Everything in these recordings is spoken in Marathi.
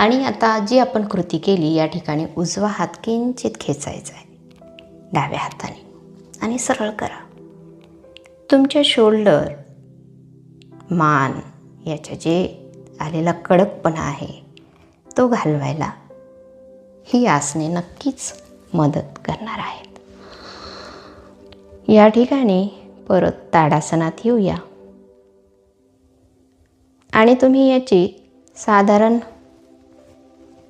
आणि आता जी आपण कृती केली या ठिकाणी उजवा हात किंचित खेचायचा आहे. डाव्या हाताने. आणि सरळ करा. तुमच्या शोल्डर मान याच्या जे आलेला कडकपणा आहे तो घालवायला ही आसने नक्कीच मदत करणार आहेत. या ठिकाणी परत ताडासनात येऊया. आणि तुम्ही याची साधारण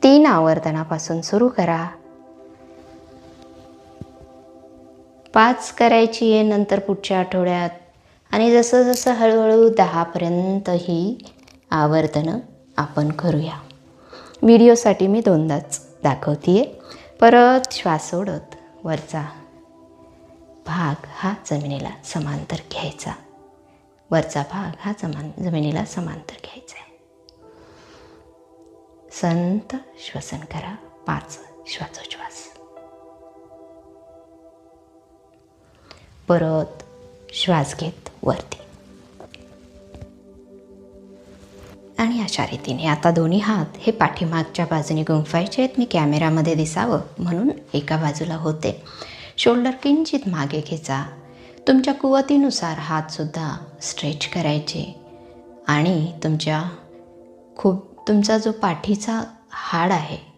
तीन आवर्तनापासून सुरू करा. पाच करायची आहे नंतर पुढच्या आठवड्यात. आणि जसं जसं हळूहळू दहापर्यंत ही आवर्तनं आपण करूया. व्हिडिओसाठी मी दोनदाच दाखवते आहे परत श्वास सोडत वरचा भाग हा जमिनीला समांतर घ्यायचा. वरचा भाग हा जमान जमिनीला समांतर घ्यायचा संत श्वसन करा पाच श्वासोच्छ्वास. परत श्वास घेत वरती. आणि अशा रीतीने आता दोन्ही हात हे पाठीमागच्या बाजूने गुंफायचे आहेत. मी कॅमेरामध्ये दिसावं म्हणून एका बाजूला होते. शोल्डर किंचित मागे खेचा तुमच्या कुवतीनुसार हातसुद्धा स्ट्रेच करायचे. आणि तुमच्या खूप तुमचा जो पाठीचा हाड आहे